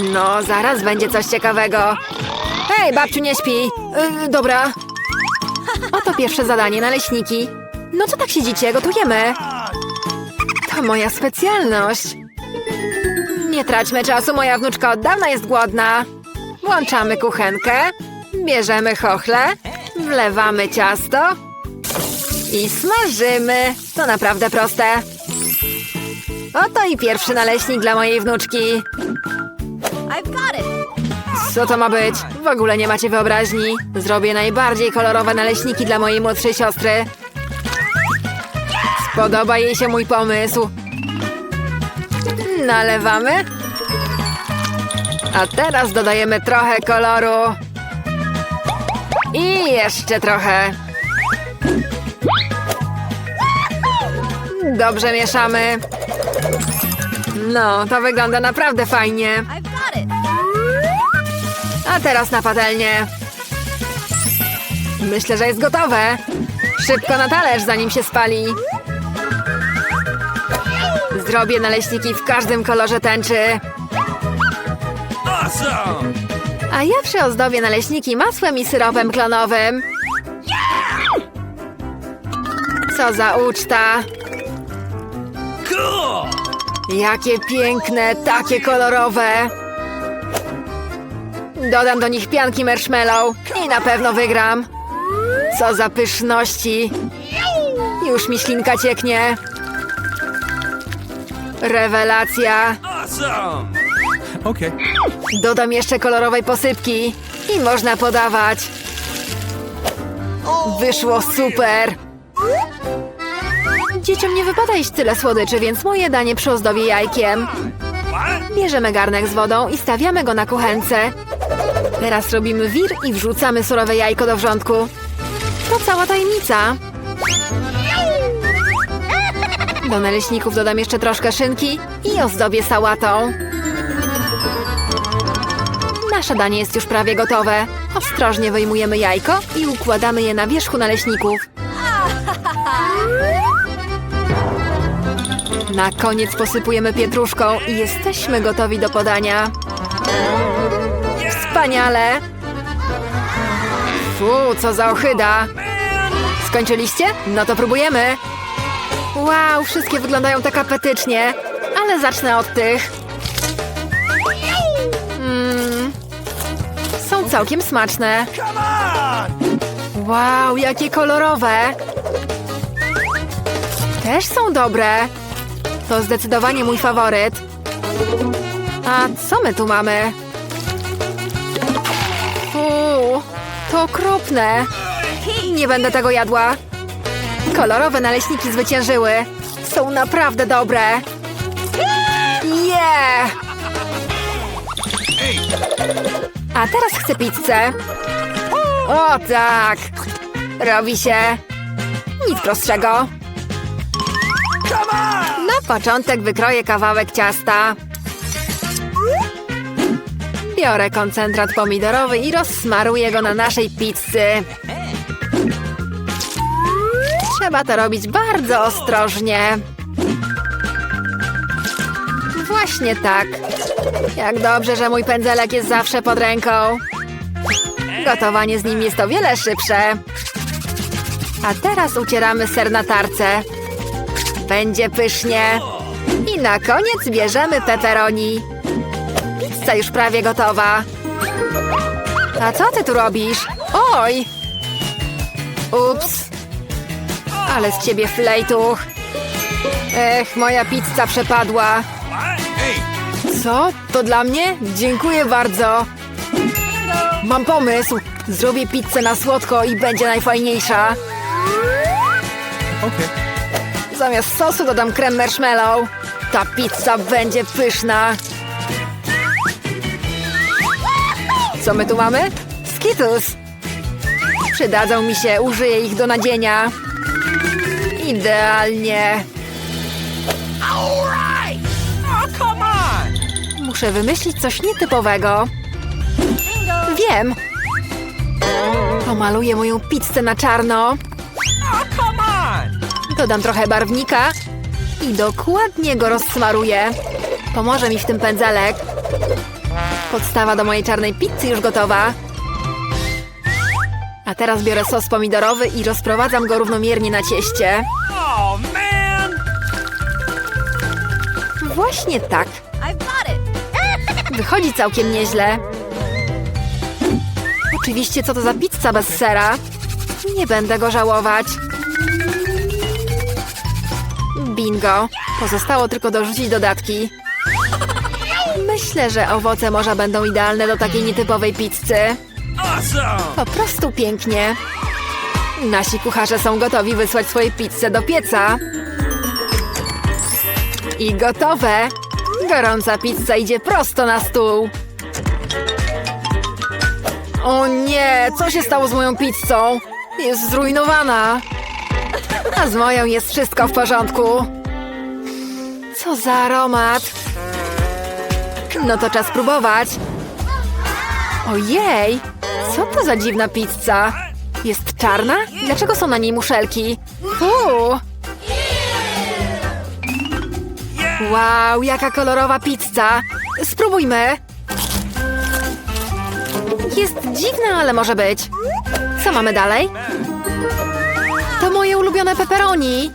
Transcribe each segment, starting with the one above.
No, zaraz będzie coś ciekawego. Hej, babciu, nie śpi. Yy, dobra. Oto pierwsze zadanie, naleśniki. No co tak siedzicie? Gotujemy. To moja specjalność. Nie traćmy czasu, moja wnuczka od dawna jest głodna. Włączamy kuchenkę, bierzemy chochle, wlewamy ciasto i smażymy. To naprawdę proste. Oto i pierwszy naleśnik dla mojej wnuczki. I've got it. Co to ma być? W ogóle nie macie wyobraźni. Zrobię najbardziej kolorowe naleśniki dla mojej młodszej siostry. Spodoba jej się mój pomysł. Nalewamy. A teraz dodajemy trochę koloru. I jeszcze trochę. Dobrze mieszamy. No, to wygląda naprawdę fajnie. A teraz na patelnię. Myślę, że jest gotowe. Szybko na talerz, zanim się spali. Zrobię naleśniki w każdym kolorze tęczy. A ja przyozdobię naleśniki masłem i syropem klonowym. Co za uczta! Jakie piękne, takie kolorowe! Dodam do nich pianki marshmallow i na pewno wygram. Co za pyszności! Już mi ślinka cieknie. Rewelacja! Okay. Dodam jeszcze kolorowej posypki i można podawać. Wyszło super! Dzieciom nie wypada iść tyle słodyczy, więc moje danie przyozdobię jajkiem. Bierzemy garnek z wodą i stawiamy go na kuchence. Teraz robimy wir i wrzucamy surowe jajko do wrzątku. To cała tajemnica. Do naleśników dodam jeszcze troszkę szynki i ozdobię sałatą. Nasze danie jest już prawie gotowe. Ostrożnie wyjmujemy jajko i układamy je na wierzchu naleśników. Na koniec posypujemy pietruszką i jesteśmy gotowi do podania. Wspaniale! Fu, co za ohyda! Skończyliście? No to próbujemy! Wow, wszystkie wyglądają tak apetycznie, ale zacznę od tych. Mm, są całkiem smaczne. Wow, jakie kolorowe! Też są dobre. To zdecydowanie mój faworyt. A co my tu mamy? To okropne. Nie będę tego jadła. Kolorowe naleśniki zwyciężyły. Są naprawdę dobre. Yeah! A teraz chcę pizzę. O tak! Robi się. Nic prostszego. Na początek wykroję kawałek ciasta. Biorę koncentrat pomidorowy i rozsmaruję go na naszej pizzy. Trzeba to robić bardzo ostrożnie. Właśnie tak. Jak dobrze, że mój pędzelek jest zawsze pod ręką. Gotowanie z nim jest o wiele szybsze. A teraz ucieramy ser na tarce. Będzie pysznie. I na koniec bierzemy pepperoni. Pizza już prawie gotowa. A co ty tu robisz? Oj! Ups. Ale z ciebie flejtuch. Ech, moja pizza przepadła. Co? To dla mnie? Dziękuję bardzo. Mam pomysł. Zrobię pizzę na słodko i będzie najfajniejsza. Zamiast sosu dodam krem marshmallow. Ta pizza będzie pyszna. Co my tu mamy? Skittles. Przydadzą mi się, użyję ich do nadzienia. Idealnie. Oh! Muszę wymyślić coś nietypowego. Wiem. Pomaluję moją pizzę na czarno. Oh! Dodam trochę barwnika i dokładnie go rozsmaruję. Pomoże mi w tym pędzelek. Podstawa do mojej czarnej pizzy już gotowa. A teraz biorę sos pomidorowy i rozprowadzam go równomiernie na cieście. Oh, man! Właśnie tak. Wychodzi całkiem nieźle. Oczywiście, co to za pizza bez sera? Nie będę go żałować. Bingo. Pozostało tylko dorzucić dodatki. Myślę, że owoce morza będą idealne do takiej nietypowej pizzy. Po prostu pięknie. Nasi kucharze są gotowi wysłać swoje pizze do pieca. I gotowe. Gorąca pizza idzie prosto na stół. O nie, co się stało z moją pizzą? Jest zrujnowana. A z moją jest wszystko w porządku. Co za aromat. No to czas próbować. Ojej, co to za dziwna pizza? Jest czarna? Dlaczego są na niej muszelki? Fuu! Wow, jaka kolorowa pizza! Spróbujmy! Jest dziwna, ale może być. Co mamy dalej? To moje ulubione pepperoni!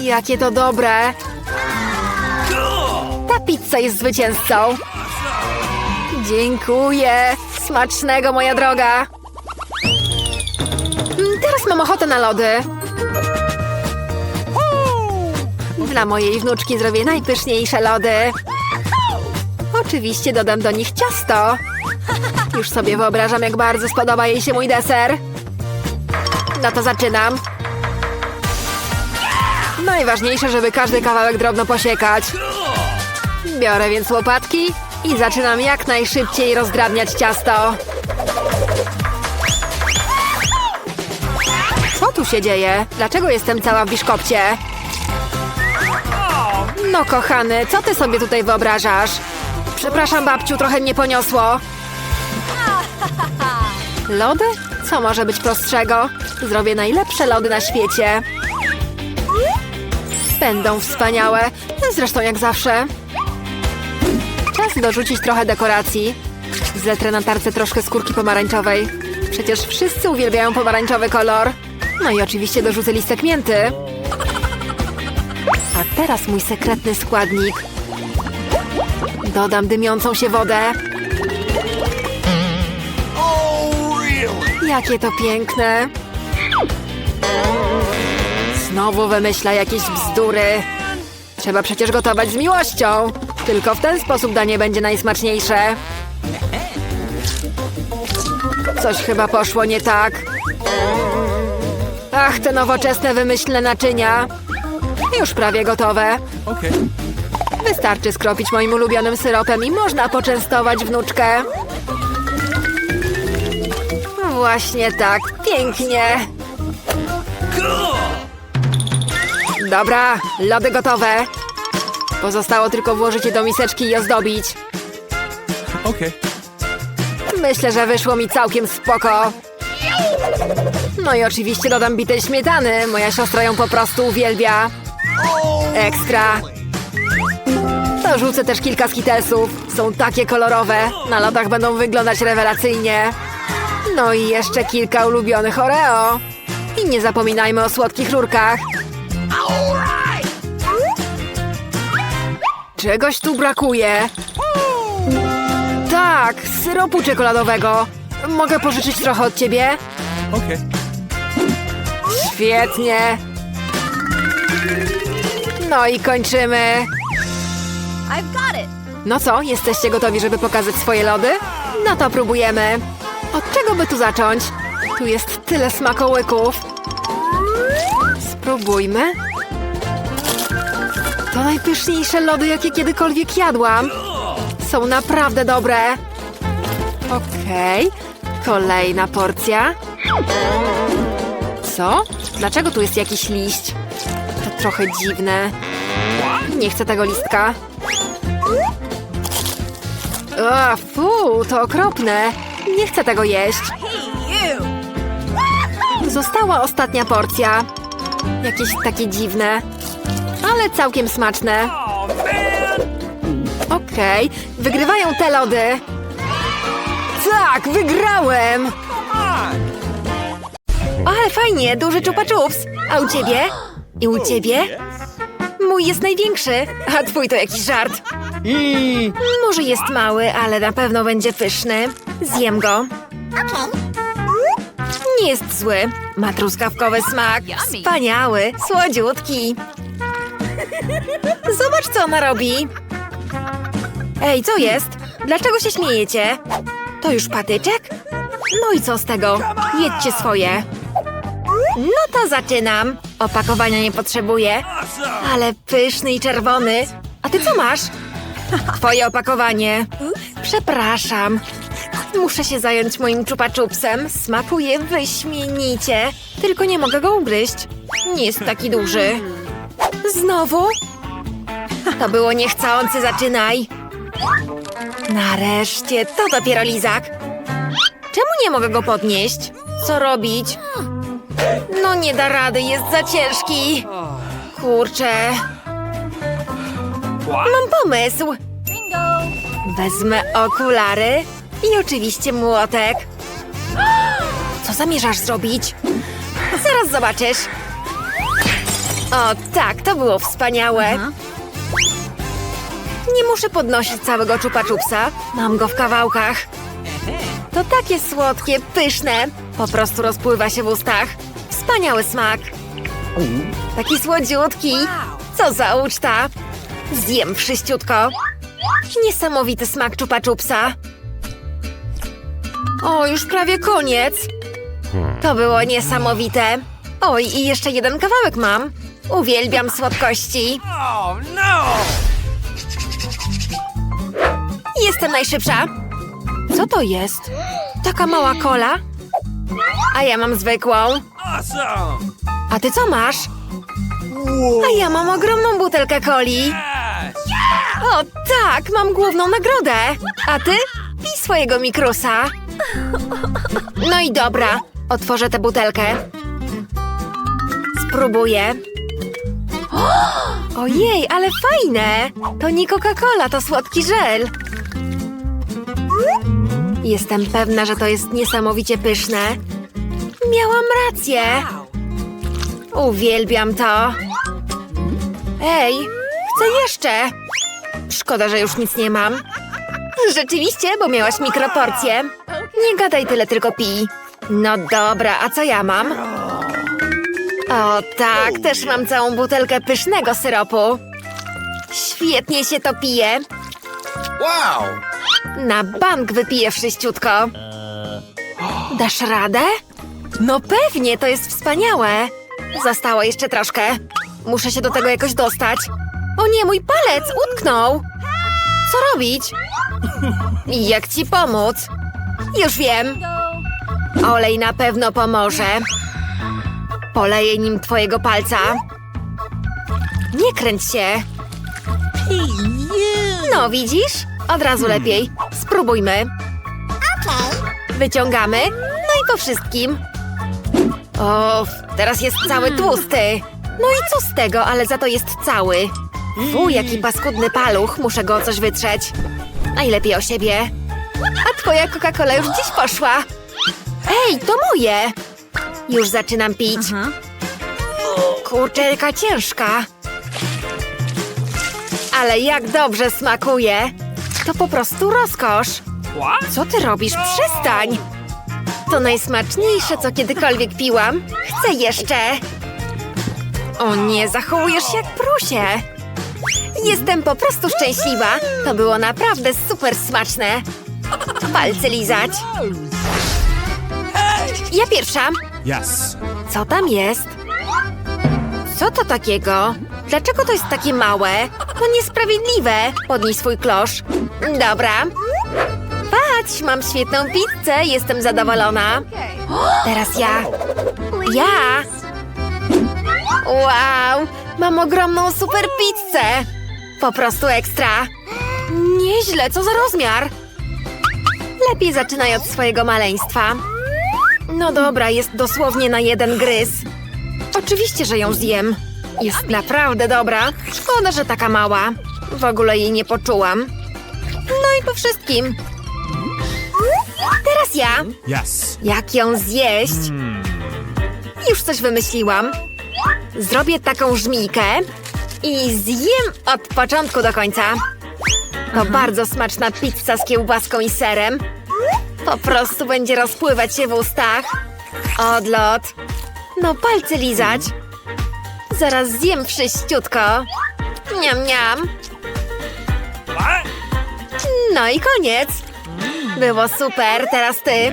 Jakie to dobre! Pizza jest zwycięzcą! Dziękuję! Smacznego, moja droga! Mm, Teraz mam ochotę na lody. Dla mojej wnuczki zrobię najpyszniejsze lody. Oczywiście dodam do nich ciasto. Już sobie wyobrażam, jak bardzo spodoba jej się mój deser. No to zaczynam. Najważniejsze, żeby każdy kawałek drobno posiekać. Biorę więc łopatki i zaczynam jak najszybciej rozdrabniać ciasto. Co tu się dzieje? Dlaczego jestem cała w biszkopcie? No kochany, co ty sobie tutaj wyobrażasz? Przepraszam babciu, trochę mnie poniosło. Lody? Co może być prostszego? Zrobię najlepsze lody na świecie. Będą wspaniałe, zresztą jak zawsze. Czas dorzucić trochę dekoracji. Zetrę na tarce troszkę skórki pomarańczowej. Przecież wszyscy uwielbiają pomarańczowy kolor. No i oczywiście dorzucę listek mięty. A teraz mój sekretny składnik. Dodam dymiącą się wodę. Jakie to piękne. Znowu wymyśla jakieś bzdury. Trzeba przecież gotować z miłością. Tylko w ten sposób danie będzie najsmaczniejsze. Coś chyba poszło nie tak. Ach, te nowoczesne wymyślne naczynia. Już prawie gotowe. Wystarczy skropić moim ulubionym syropem i można poczęstować wnuczkę. Właśnie tak, pięknie. Dobra, lody gotowe. Pozostało tylko włożyć je do miseczki i ozdobić. Okay. Myślę, że wyszło mi całkiem spoko. No i oczywiście dodam bitej śmietany. Moja siostra ją po prostu uwielbia. Ekstra. Dorzucę też kilka skitelsów. Są takie kolorowe. Na lodach będą wyglądać rewelacyjnie. No i jeszcze kilka ulubionych Oreo. I nie zapominajmy o słodkich rurkach. Czegoś tu brakuje. Tak, syropu czekoladowego. Mogę pożyczyć trochę od ciebie? Okay. Świetnie. No i kończymy. I've got it. No co, jesteście gotowi, żeby pokazać swoje lody? No to próbujemy. Od czego by tu zacząć? Tu jest tyle smakołyków. Spróbujmy. To najpyszniejsze lody, jakie kiedykolwiek jadłam. Są naprawdę dobre. Okej, kolejna porcja. Co? Dlaczego tu jest jakiś liść? To trochę dziwne. Nie chcę tego listka. O, fu, to okropne. Nie chcę tego jeść. Została ostatnia porcja. Jakieś takie dziwne, ale całkiem smaczne. Okej, wygrywają te lody. Tak, wygrałem! Ale fajnie, duży czupa czups. A u ciebie? I u ciebie? Mój jest największy, a twój to jakiś żart. Może jest mały, ale na pewno będzie pyszny. Zjem go. Nie jest zły. Ma truskawkowy smak. Wspaniały, słodziutki. Zobacz, co ona robi. Ej, co jest? Dlaczego się śmiejecie? To już patyczek? No i co z tego? Jedźcie swoje. No to zaczynam. Opakowania nie potrzebuję. Ale pyszny i czerwony. A ty co masz? Twoje opakowanie. Przepraszam. Muszę się zająć moim czupaczupsem. Smakuje wyśmienicie. Tylko nie mogę go ugryźć. Nie jest taki duży. Znowu? To było niechcący, zaczynaj. Nareszcie, to dopiero lizak. Czemu nie mogę go podnieść? Co robić? No nie da rady, jest za ciężki. Kurczę. Mam pomysł. Wezmę okulary i oczywiście młotek. Co zamierzasz zrobić? Zaraz zobaczysz. O tak, to było wspaniałe. Nie muszę podnosić całego czupa czupsa. Mam go w kawałkach. To takie słodkie, pyszne. Po prostu rozpływa się w ustach. Wspaniały smak. Taki słodziutki. Co za uczta. Zjem wszyściutko. Niesamowity smak czupa czupsa. O, już prawie koniec. To było niesamowite. Oj, i jeszcze jeden kawałek mam. Uwielbiam słodkości. Oh no! Jestem najszybsza. Co to jest? Taka mała kola? A ja mam zwykłą. A ty co masz? A ja mam ogromną butelkę coli. O tak, mam główną nagrodę. A ty? Pij swojego mikrusa. No i dobra, otworzę tę butelkę. Spróbuję. Ojej, ale fajne! To nie Coca-Cola, to słodki żel. Jestem pewna, że to jest niesamowicie pyszne. Miałam rację. Uwielbiam to. Ej, chcę jeszcze. Szkoda, że już nic nie mam. Rzeczywiście, bo miałaś mikroporcję. Nie gadaj tyle, tylko pij. No dobra, a co ja mam? O tak, też mam całą butelkę pysznego syropu. Świetnie się to pije. Wow! Na bank wypiję wszyściutko. Dasz radę? No pewnie, to jest wspaniałe. Zostało jeszcze troszkę. Muszę się do tego jakoś dostać. O nie, mój palec utknął. Co robić? Jak ci pomóc? Już wiem. Olej na pewno pomoże. Poleję nim twojego palca. Nie kręć się. No, widzisz? Od razu lepiej. Spróbujmy. Wyciągamy. No i po wszystkim. O, teraz jest cały tłusty. No i co z tego, ale za to jest cały. Fu, jaki paskudny paluch, muszę go o coś wytrzeć. Najlepiej o siebie. A twoja Coca-Cola już gdzieś poszła. Ej, to moje! Już zaczynam pić. Kurczę, jaka ciężka. Ale jak dobrze smakuje. To po prostu rozkosz. Co ty robisz? Przestań! To najsmaczniejsze, co kiedykolwiek piłam. Chcę jeszcze. O nie, zachowujesz się jak prusie. Jestem po prostu szczęśliwa. To było naprawdę super smaczne. Palce lizać. Ja pierwsza. Yes. Co tam jest? Co to takiego? Dlaczego to jest takie małe? To niesprawiedliwe. Podnij swój klosz. Dobra. Patrz, mam świetną pizzę. Jestem zadowolona. Teraz ja. Ja. Wow, mam ogromną super pizzę. Po prostu ekstra. Nieźle, co za rozmiar. Lepiej zaczynaj od swojego maleństwa. No dobra, jest dosłownie na jeden gryz. Oczywiście, że ją zjem. Jest naprawdę dobra. Szkoda, że taka mała. W ogóle jej nie poczułam. No i po wszystkim. pasja! Yes. Jak ją zjeść? Już coś wymyśliłam. Zrobię taką żmijkę i zjem od początku do końca. To bardzo smaczna pizza z kiełbaską i serem. Po prostu będzie rozpływać się w ustach. Odlot. No palce lizać. Zaraz zjem wszyściutko. Niam, niam. No i koniec. Było super, teraz ty.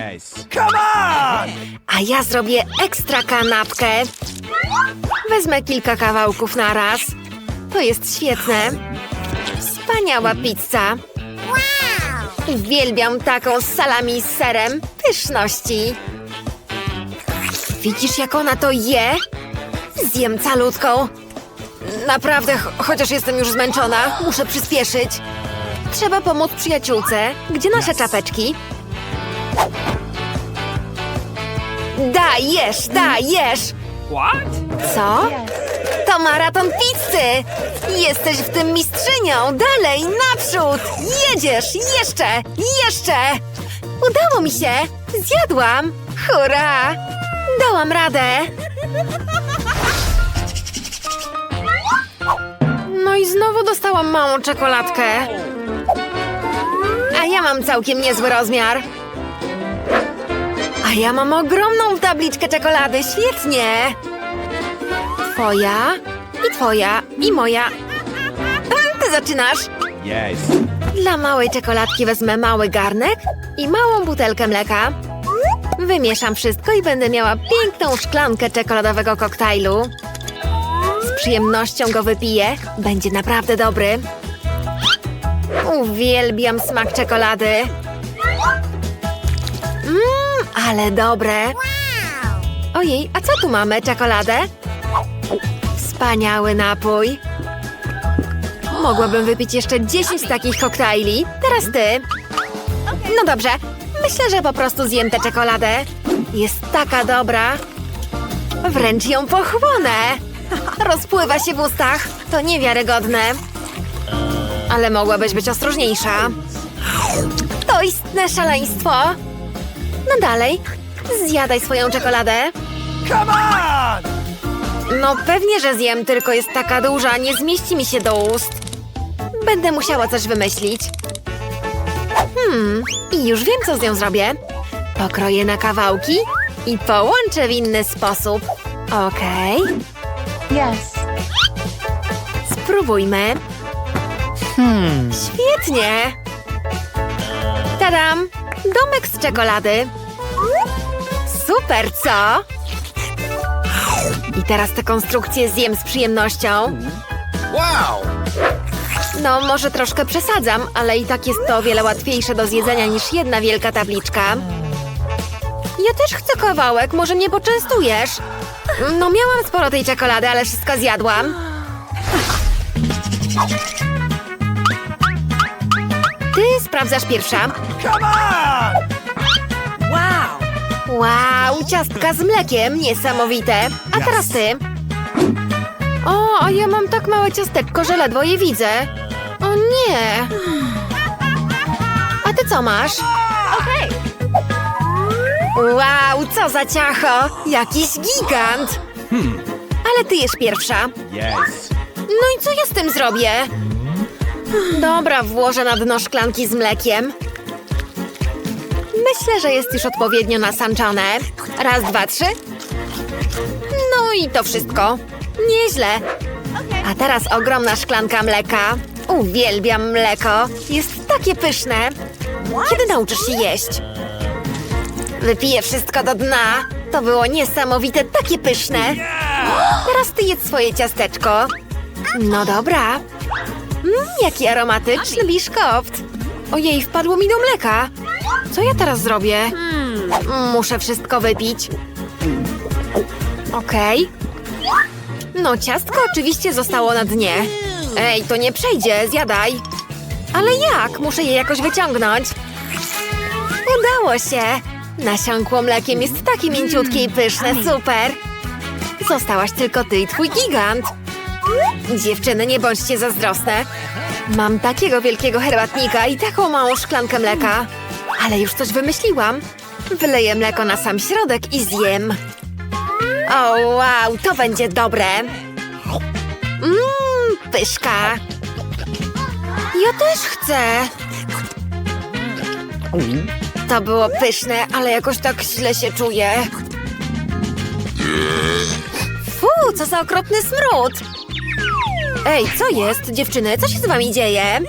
Come on! A ja zrobię ekstra kanapkę. Wezmę kilka kawałków na raz. To jest świetne. Wspaniała pizza. Uwielbiam taką z salami z serem. Pyszności. Widzisz, jak ona to je? Zjem calutką. Naprawdę, ch- chociaż jestem już zmęczona, muszę przyspieszyć. Trzeba pomóc przyjaciółce. Gdzie nasze czapeczki? Dajesz, dajesz! What? Co? To maraton pizzy! Jesteś w tym mistrzynią! Dalej, naprzód! Jedziesz! Jeszcze! Jeszcze! Udało mi się! Zjadłam! Hurra! Dałam radę! No i znowu dostałam małą czekoladkę. A ja mam całkiem niezły rozmiar. A ja mam ogromną tabliczkę czekolady, świetnie! Twoja, twoja, i moja. A, Ty zaczynasz! Yes. Dla małej czekoladki wezmę mały garnek i małą butelkę mleka. Wymieszam wszystko i będę miała piękną szklankę czekoladowego koktajlu. Z przyjemnością go wypiję. Będzie naprawdę dobry. Uwielbiam smak czekolady. Mmm, ale dobre. Ojej, a co tu mamy? Czekoladę? Wspaniały napój. Mogłabym wypić jeszcze 10 takich koktajli. Teraz ty. No dobrze. Myślę, że po prostu zjem tę czekoladę. Jest taka dobra. Wręcz ją pochłonę. Rozpływa się w ustach. To niewiarygodne. Ale mogłabyś być ostrożniejsza. To istne szaleństwo. No dalej. Zjadaj swoją czekoladę. Come on! No pewnie, że zjem, tylko jest taka duża, nie zmieści mi się do ust. Będę musiała coś wymyślić. Hmm, i już wiem, co z nią zrobię. Pokroję na kawałki i połączę w inny sposób. Okej. Yes. Spróbujmy. Świetnie! Tadam! Domek z czekolady. Super, co? I teraz tę konstrukcję zjem z przyjemnością. Wow! No, może troszkę przesadzam, ale i tak jest to o wiele łatwiejsze do zjedzenia niż jedna wielka tabliczka. Ja też chcę kawałek, może mnie poczęstujesz? No, miałam sporo tej czekolady, ale wszystko zjadłam. Ty sprawdzasz pierwsza. Come on! Wow. Ciastka z mlekiem, niesamowite. A teraz ty. O, a ja mam tak małe ciasteczko, że ledwo je widzę. O nie. A ty co masz? Okay. Wow, co za ciacho! Jakiś gigant! Ale ty jesz pierwsza. Yes. No i co ja z tym zrobię? Dobra, włożę na dno szklanki z mlekiem. Myślę, że jest już odpowiednio nasanczone. Raz, dwa, trzy. No i to wszystko. Nieźle. A teraz ogromna szklanka mleka. Uwielbiam mleko. Jest takie pyszne. Kiedy nauczysz się jeść? Wypiję wszystko do dna. To było niesamowite, takie pyszne. Teraz ty jedz swoje ciasteczko. No dobra. Mm, jaki aromatyczny biszkopt. Ojej, wpadło mi do mleka. Co ja teraz zrobię? Mm, Muszę wszystko wypić. Okej. No, ciastko oczywiście zostało na dnie. Ej, to nie przejdzie, zjadaj. Ale jak? Muszę je jakoś wyciągnąć. Udało się. Nasiąkło mlekiem jest takie mięciutkie i pyszne, super. Zostałaś tylko ty i twój gigant. Dziewczyny, nie bądźcie zazdrosne. Mam takiego wielkiego herbatnika i taką małą szklankę mleka. Ale już coś wymyśliłam. Wyleję mleko na sam środek i zjem. O, wow, to będzie dobre. Mmm, pyszka. Ja też chcę. To było pyszne, ale jakoś tak źle się czuję. Fu, co za okropny smród. Ej, co jest? Dziewczyny, co się z wami dzieje?